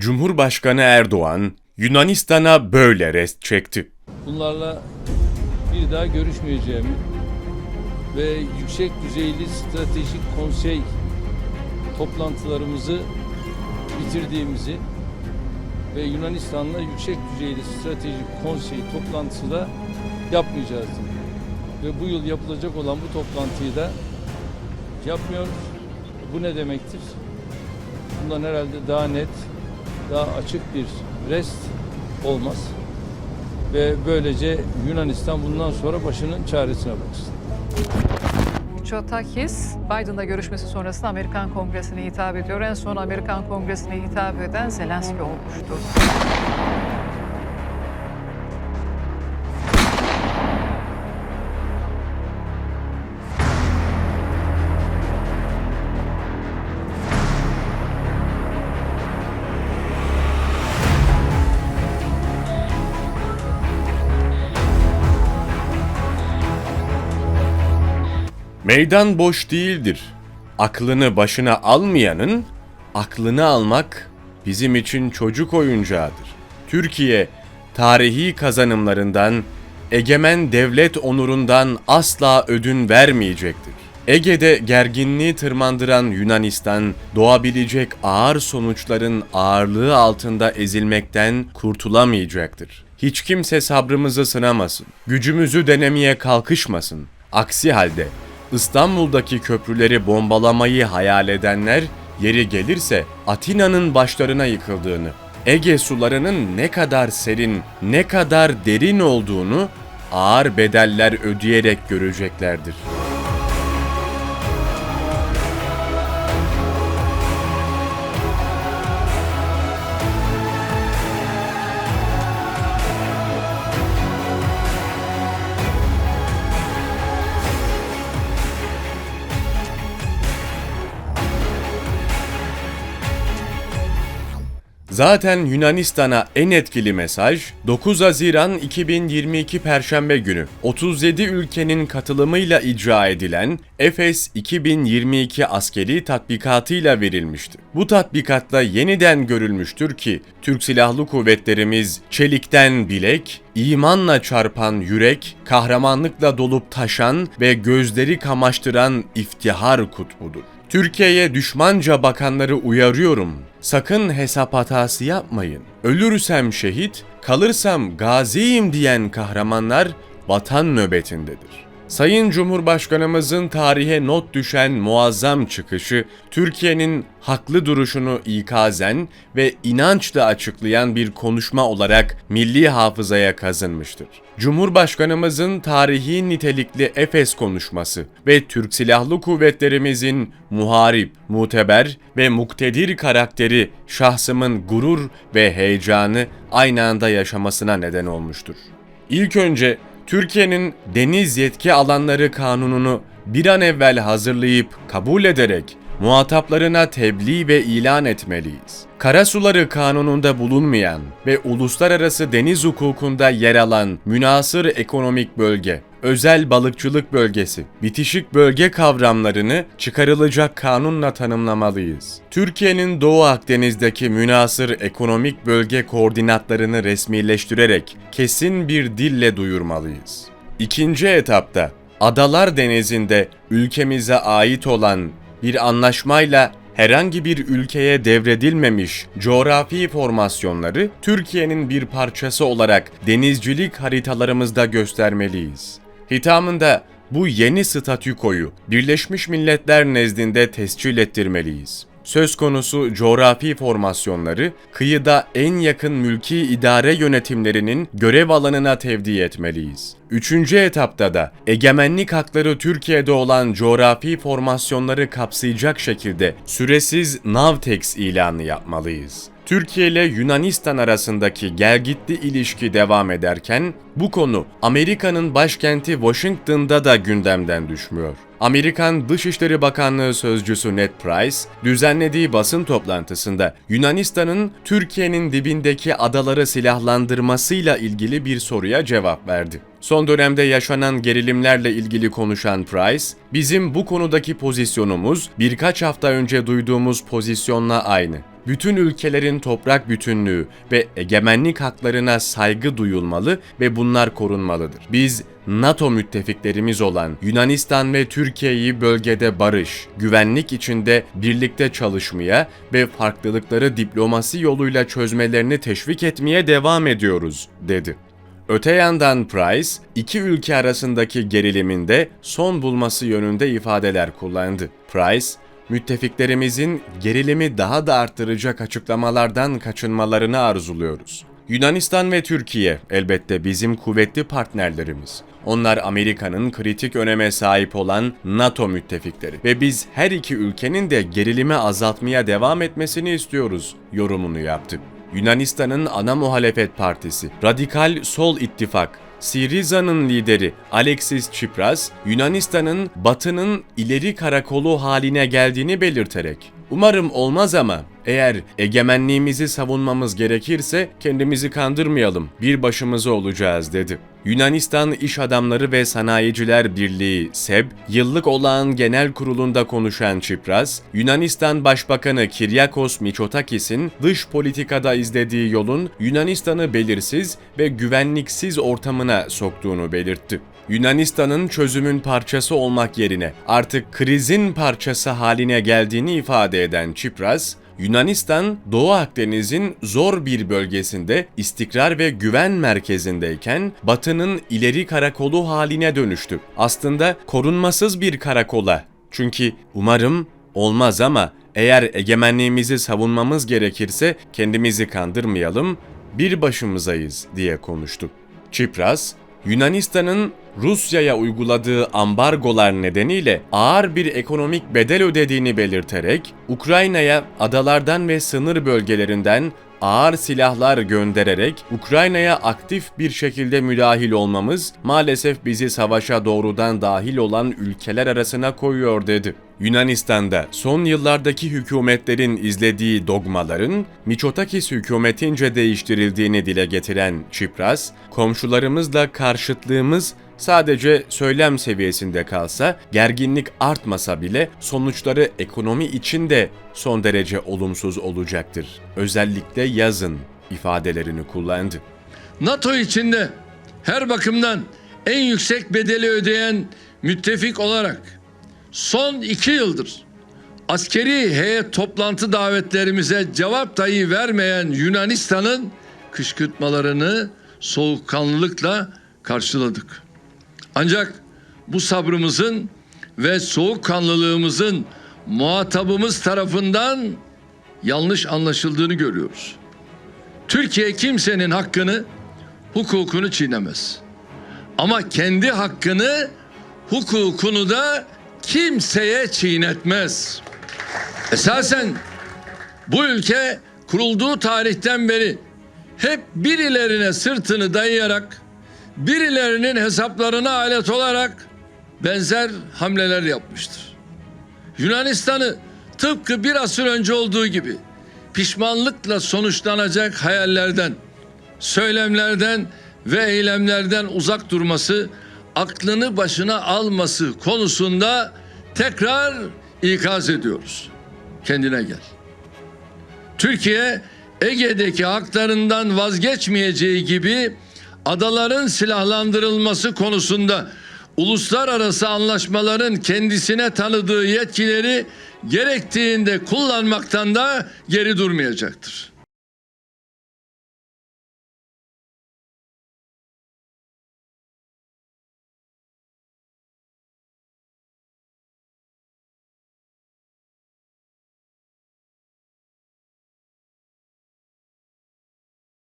Cumhurbaşkanı Erdoğan Yunanistan'a böyle rest çekti. Bunlarla bir daha görüşmeyeceğimi ve yüksek düzeyli stratejik konsey toplantılarımızı bitirdiğimizi ve Yunanistan'la yüksek düzeyli stratejik konsey toplantısı da yapmayacağız. dedim. Ve bu yıl yapılacak olan bu toplantıyı da yapmıyoruz. Bu ne demektir? Bundan herhalde daha net, daha açık bir rest olmaz ve böylece Yunanistan bundan sonra başının çaresine baksın. Mitsotakis, Biden'la görüşmesi sonrasında Amerikan Kongresi'ne hitap ediyor. En son Amerikan Kongresi'ne hitap eden Zelenski olmuştu. Meydan boş değildir. Aklını başına almayanın aklını almak bizim için çocuk oyuncağıdır. Türkiye tarihi kazanımlarından, egemen devlet onurundan asla ödün vermeyecektir. Ege'de gerginliği tırmandıran Yunanistan, doğabilecek ağır sonuçların ağırlığı altında ezilmekten kurtulamayacaktır. Hiç kimse sabrımızı sınamasın, gücümüzü denemeye kalkışmasın. Aksi halde İstanbul'daki köprüleri bombalamayı hayal edenler yeri gelirse Atina'nın başlarına yıkıldığını, Ege sularının ne kadar serin, ne kadar derin olduğunu ağır bedeller ödeyerek göreceklerdir. Zaten Yunanistan'a en etkili mesaj 9 Haziran 2022 Perşembe günü 37 ülkenin katılımıyla icra edilen Efes 2022 askeri tatbikatıyla verilmişti. Bu tatbikatla yeniden görülmüştür ki Türk Silahlı Kuvvetlerimiz çelikten bilek, imanla çarpan yürek, kahramanlıkla dolup taşan ve gözleri kamaştıran iftihar kutbudur. Türkiye'ye düşmanca bakanları uyarıyorum. Sakın hesap hatası yapmayın. Ölürsem şehit, kalırsam gaziyim diyen kahramanlar vatan nöbetindedir. Sayın Cumhurbaşkanımızın tarihe not düşen muazzam çıkışı, Türkiye'nin haklı duruşunu ikazen ve inançla açıklayan bir konuşma olarak milli hafızaya kazınmıştır. Cumhurbaşkanımızın tarihi nitelikli Efes konuşması ve Türk Silahlı Kuvvetlerimizin muharip, muteber ve muktedir karakteri şahsımın gurur ve heyecanı aynı anda yaşamasına neden olmuştur. İlk önce Türkiye'nin deniz yetki alanları kanununu bir an evvel hazırlayıp kabul ederek muhataplarına tebliğ ve ilan etmeliyiz. Karasuları kanununda bulunmayan ve uluslararası deniz hukukunda yer alan münasır ekonomik bölge, özel balıkçılık bölgesi, bitişik bölge kavramlarını çıkarılacak kanunla tanımlamalıyız. Türkiye'nin Doğu Akdeniz'deki münasır ekonomik bölge koordinatlarını resmileştirerek kesin bir dille duyurmalıyız. İkinci etapta Adalar Denizi'nde ülkemize ait olan bir anlaşmayla herhangi bir ülkeye devredilmemiş coğrafi formasyonları Türkiye'nin bir parçası olarak denizcilik haritalarımızda göstermeliyiz. Hitamında bu yeni statükoyu Birleşmiş Milletler nezdinde tescil ettirmeliyiz. Söz konusu coğrafi formasyonları kıyıda en yakın mülki idare yönetimlerinin görev alanına tevdi etmeliyiz. Üçüncü etapta da egemenlik hakları Türkiye'de olan coğrafi formasyonları kapsayacak şekilde süresiz Navtex ilanı yapmalıyız. Türkiye ile Yunanistan arasındaki gelgitli ilişki devam ederken bu konu Amerika'nın başkenti Washington'da da gündemden düşmüyor. Amerikan Dışişleri Bakanlığı sözcüsü Ned Price düzenlediği basın toplantısında Yunanistan'ın Türkiye'nin dibindeki adaları silahlandırmasıyla ilgili bir soruya cevap verdi. Son dönemde yaşanan gerilimlerle ilgili konuşan Price, bizim bu konudaki pozisyonumuz birkaç hafta önce duyduğumuz pozisyonla aynı. Bütün ülkelerin toprak bütünlüğü ve egemenlik haklarına saygı duyulmalı ve bunlar korunmalıdır. Biz NATO müttefiklerimiz olan Yunanistan ve Türkiye'yi bölgede barış, güvenlik içinde birlikte çalışmaya ve farklılıkları diplomasi yoluyla çözmelerini teşvik etmeye devam ediyoruz, dedi. Öte yandan Price, iki ülke arasındaki gerilimin de son bulması yönünde ifadeler kullandı. Price, müttefiklerimizin gerilimi daha da arttıracak açıklamalardan kaçınmalarını arzuluyoruz. Yunanistan ve Türkiye elbette bizim kuvvetli partnerlerimiz. Onlar Amerika'nın kritik öneme sahip olan NATO müttefikleri ve biz her iki ülkenin de gerilimi azaltmaya devam etmesini istiyoruz yorumunu yaptı. Yunanistan'ın ana muhalefet partisi Radikal Sol İttifak Siriza'nın lideri Alexis Tsipras, Yunanistan'ın Batı'nın ileri karakolu haline geldiğini belirterek, Umarım olmaz ama eğer egemenliğimizi savunmamız gerekirse kendimizi kandırmayalım, bir başımıza olacağız dedi. Yunanistan İş Adamları ve Sanayiciler Birliği SEB, yıllık olağan genel kurulunda konuşan Çipras, Yunanistan Başbakanı Kiryakos Mitsotakis'in dış politikada izlediği yolun Yunanistan'ı belirsiz ve güvenliksiz ortamına soktuğunu belirtti. Yunanistan'ın çözümün parçası olmak yerine artık krizin parçası haline geldiğini ifade eden Çipras, Yunanistan, Doğu Akdeniz'in zor bir bölgesinde istikrar ve güven merkezindeyken Batı'nın ileri karakolu haline dönüştü. Aslında korunmasız bir karakola. Çünkü umarım olmaz ama eğer egemenliğimizi savunmamız gerekirse kendimizi kandırmayalım, bir başımızayız diye konuştu. Çipras, Yunanistan'ın Rusya'ya uyguladığı ambargolar nedeniyle ağır bir ekonomik bedel ödediğini belirterek Ukrayna'ya adalardan ve sınır bölgelerinden ağır silahlar göndererek Ukrayna'ya aktif bir şekilde müdahil olmamız maalesef bizi savaşa doğrudan dahil olan ülkeler arasına koyuyor dedi. Yunanistan'da son yıllardaki hükümetlerin izlediği dogmaların Miçotakis hükümetince değiştirildiğini dile getiren Çipras, komşularımızla karşıtlığımız sadece söylem seviyesinde kalsa, gerginlik artmasa bile sonuçları ekonomi için de son derece olumsuz olacaktır. Özellikle yazın ifadelerini kullandı. NATO içinde her bakımdan en yüksek bedeli ödeyen müttefik olarak son iki yıldır askeri heyet toplantı davetlerimize cevap dahi vermeyen Yunanistan'ın kışkırtmalarını soğukkanlılıkla karşıladık. Ancak bu sabrımızın ve soğukkanlılığımızın muhatabımız tarafından yanlış anlaşıldığını görüyoruz. Türkiye kimsenin hakkını, hukukunu çiğnemez. Ama kendi hakkını, hukukunu da kimseye çiğnetmez. Esasen bu ülke kurulduğu tarihten beri hep birilerine sırtını dayayarak, birilerinin hesaplarına alet olarak benzer hamleler yapmıştır. Yunanistan'ı tıpkı bir asır önce olduğu gibi pişmanlıkla sonuçlanacak hayallerden, söylemlerden ve eylemlerden uzak durması, aklını başına alması konusunda tekrar ikaz ediyoruz. Kendine gel. Türkiye Ege'deki haklarından vazgeçmeyeceği gibi adaların silahlandırılması konusunda uluslararası anlaşmaların kendisine tanıdığı yetkileri gerektiğinde kullanmaktan da geri durmayacaktır.